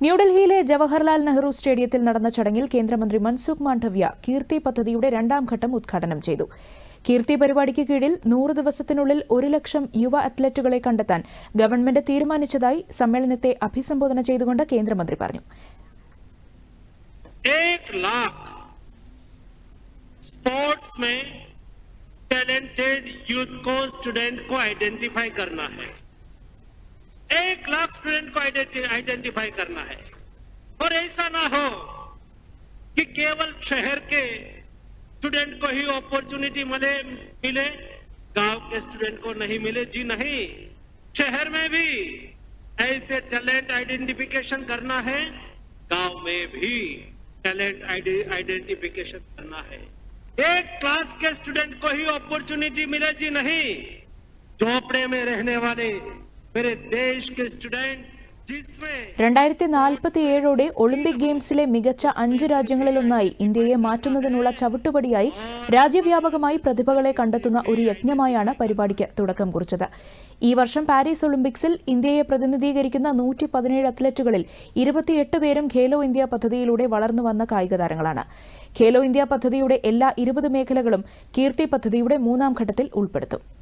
ന്യൂഡൽഹിയിലെ ജവഹർലാൽ നെഹ്റു സ്റ്റേഡിയത്തിൽ നടന്ന ചടങ്ങിൽ കേന്ദ്രമന്ത്രി മൻസുഖ് മാണ്ഡവ്യ കീർത്തി പദ്ധതിയുടെ രണ്ടാം ഘട്ടം ഉദ്ഘാടനം ചെയ്തു കീർത്തി പരിപാടിക്ക് കീഴിൽ നൂറ് ദിവസത്തിനുള്ളിൽ ഒരു ലക്ഷം യുവ അത്ലറ്റുകളെ കണ്ടെത്താൻ ഗവൺമെന്റ് തീരുമാനിച്ചതായി സമ്മേളനത്തെ അഭിസംബോധന ചെയ്തുകൊണ്ട് കേന്ദ്രമന്ത്രി പറഞ്ഞു एक लाख स्पोर्ट्स में टैलेंटेड यूथ को स्टूडेंट को आइडेंटिफाई करना है एक लाख स्टूडेंट को आइडेंटिफाई करना है। और ऐसा ना हो कि केवल शहर के स्टूडेंट को ही अपॉर्चुनिटी मिले मिले। गाँव के स्टूडेंट को नहीं मिले, जी नहीं। शहर में भी ऐसे टैलेंट आइडेंटिफिकेशन करना है। गाँव में भी टैलेंट आइडेंटिफिकेशन करना है। एक क्लास के स्टूडेंट को ही अपॉर्चुनिटी मिले, जी नहीं। झोपड़े में रहने वाले രണ്ടായിരത്തി നാൽപ്പത്തി ഏഴോടെ ഒളിമ്പിക് ഗെയിംസിലെ മികച്ച അഞ്ച് രാജ്യങ്ങളിലൊന്നായി ഇന്ത്യയെ മാറ്റുന്നതിനുള്ള ചവിട്ടുപടിയായി രാജ്യവ്യാപകമായി പ്രതിഭകളെ കണ്ടെത്തുന്ന ഒരു യജ്ഞമായാണ് പരിപാടിക്ക് തുടക്കം കുറിച്ചത്. ഈ വർഷം പാരീസ് ഒളിമ്പിക്സിൽ ഇന്ത്യയെ പ്രതിനിധീകരിക്കുന്ന നൂറ്റി പതിനേഴ് അത്ലറ്റുകളിൽ ഇരുപത്തിയെട്ട് പേരും ഖേലോ ഇന്ത്യ പദ്ധതിയിലൂടെ വളർന്നു വന്ന കായിക താരങ്ങളാണ്. ഖേലോ ഇന്ത്യ പദ്ധതിയുടെ എല്ലാ ഇരുപത് മേഖലകളും കീർത്തി പദ്ധതിയുടെ മൂന്നാം ഘട്ടത്തിൽ ഉൾപ്പെടുത്തും.